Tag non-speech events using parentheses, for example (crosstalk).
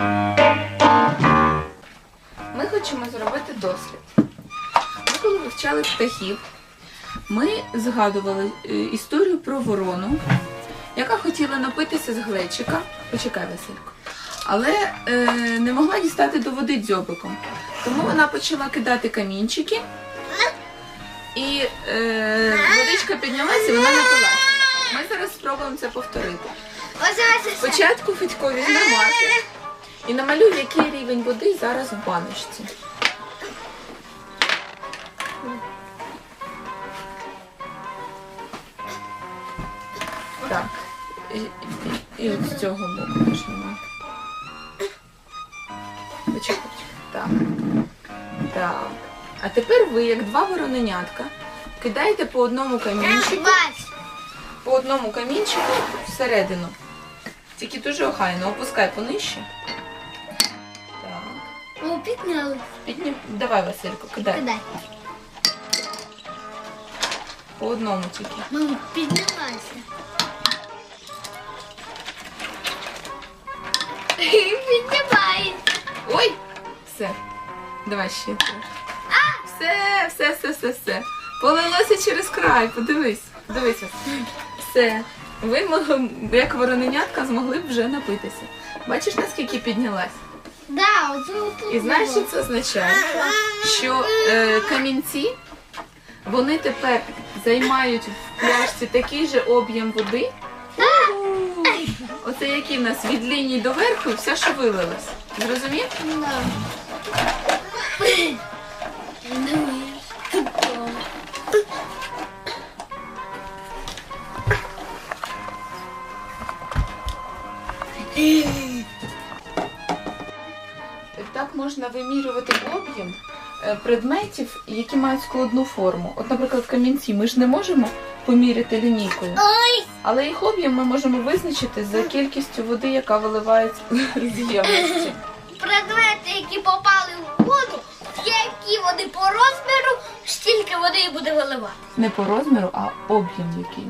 Ми хочемо зробити дослід. Ми коли вивчали птахів, ми згадували е, історію про ворону, яка хотіла напитися з глечика. Почекай, Василько. Але е, не могла дістати до води дзьобиком. Тому вона почала кидати камінчики, і е, водичка піднялася і вона напилася. Ми зараз спробуємо це повторити. Спочатку Федько візьме маркер і намалюй, який рівень води зараз в баночці. Так. І, от з цього боку теж немає. Почекай, почекай. Так. Так. А тепер ви, як два вороненятка, кидаєте по одному камінчику по одному камінчику всередину. Тільки дуже охайно, опускай понижче. Підняли. Піднім... Давай, Василько, кидай. Кидай. По одному тільки. Ну, піднялася. (laughs) Піднімається. Ой! Все. Давай ще трохи. Все, все, все, все, все. Полилося через край, подивись. Подивися. Все. Ви як вороненятка, змогли б вже напитися. Бачиш, наскільки піднялась? І знаєш, що це означає? Що е, камінці вони тепер займають в пляшці такий же об'єм води. Оце який в нас від лінії до верху все, що вилилось. Зрозумів? Да. Можна вимірювати об'єм е, предметів, які мають складну форму. От, наприклад, камінці ми ж не можемо поміряти лінійкою, але їх об'єм ми можемо визначити за кількістю води, яка виливається (laughs) з ємності. предмети, які попали в воду, які вони по розміру, стільки води і буде виливати. Не по розміру, а об'єм, який.